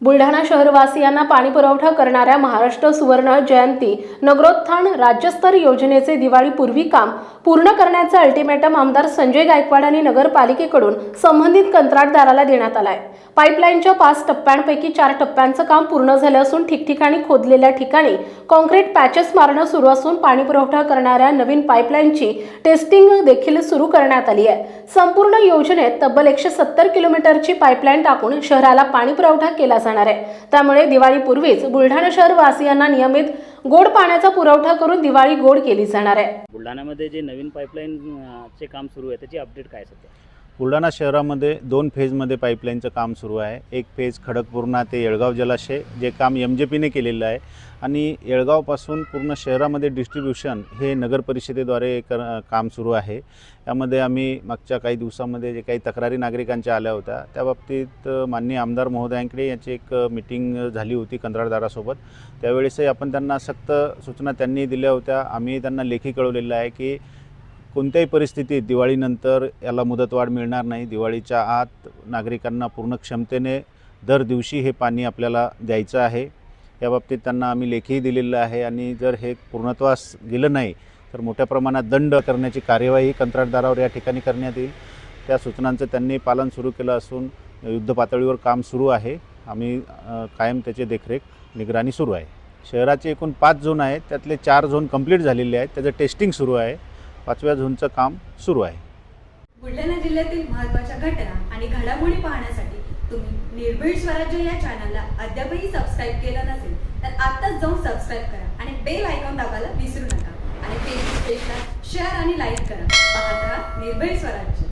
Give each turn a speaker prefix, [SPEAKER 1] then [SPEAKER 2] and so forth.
[SPEAKER 1] बुलढाणा शहरवासियांना पाणी पुरवठा करणाऱ्या महाराष्ट्र सुवर्ण जयंती नगरोत्थान राज्यस्तर योजनेचे दिवाळीपूर्वी काम पूर्ण करण्याचे अल्टिमेटम आमदार संजय गायकवाड आणि नगरपालिकेकडून संबंधित कंत्राटदाराला देण्यात आला आहे पाईपलाईनच्या पाच टप्प्यांपैकी चार टप्प्यांचं काम पूर्ण झालं असून ठिकठिकाणी खोदलेल्या ठिकाणी कॉन्क्रीट पॅचेस मारणं सुरू असून पाणी पुरवठा करणाऱ्या नवीन पाईपलाईनची टेस्टिंग देखील सुरू करण्यात आली आहे. संपूर्ण योजनेत तब्बल एकशे सत्तर किलोमीटरची पाईपलाईन टाकून शहराला पाणी पुरवठा केला जाणार आहे. त्यामुळे दिवाळीपूर्वीच बुलढाणा शहर वासियांना नियमित गोड पाण्याचा पुरवठा करून दिवाळी गोड केली जाणार आहे.
[SPEAKER 2] बुलढाण्यामध्ये जे नवीन पाईपलाईन चे काम सुरू आहे त्याची अपडेट काय सध्या?
[SPEAKER 3] बुलढाणा शहरामध्ये दोन फेजमध्ये पाईपलाईनचं काम सुरू आहे. एक फेज खडकपूर्णा ते येळगाव जलाशय जे काम एम जे पीने केलेलं आहे. आणि येळगावपासून पूर्ण शहरामध्ये डिस्ट्रीब्युशन हे नगर परिषदेद्वारे कर काम सुरू आहे. यामध्ये आम्ही मागच्या काही दिवसामध्ये जे काही तक्रारी नागरिकांच्या आल्या होत्या त्या बाबतीत माननीय आमदार महोदयांकडे याची एक मीटिंग मिटिंग झाली होती कंत्राटदारासोबत. त्यावेळेसही आपण त्यांना सक्त सूचना त्यांनी दिल्या होत्या. आम्ही त्यांना लेखी कळवलेलं आहे की कोणत्याही परिस्थितीत दिवाळीनंतर याला मुदतवाढ मिळणार नाही. दिवाळीच्या आत नागरिकांना पूर्ण क्षमतेने दर दिवशी हे पाणी आपल्याला द्यायचं आहे. याबाबतीत त्यांना आम्ही लेखीही दिलेलं आहे आणि जर हे पूर्णत्वास गेलं नाही तर मोठ्या प्रमाणात दंड करण्याची कार्यवाही कंत्राटदारावर या ठिकाणी करण्यात येईल. त्या सूचनांचं त्यांनी पालन सुरू केलं असून युद्ध पातळीवर काम सुरू आहे. आम्ही कायम त्याचे देखरेख निगराणी सुरू आहे. शहराचे एकूण पाच झोन आहेत. त्यातले चार झोन कंप्लीट झालेले आहेत. त्याचं टेस्टिंग सुरू आहे. पाचव्या झोनचं काम सुरू आहे.
[SPEAKER 4] बुलढाणा जिल्ह्यातील महत्त्वाच्या घटना आणि घडामोडी पाहण्यासाठी तुम्ही निर्भीड स्वराज्य या चॅनलला अद्यापही सबस्क्राईब केलं नसेल तर आत्ताच जाऊन सबस्क्राईब करा आणि बेल आयकॉन दाबायला विसरू नका. आणि फेसबुक पेजला शेअर आणि लाईक करा. पाहत राहा निर्भीड स्वराज्य.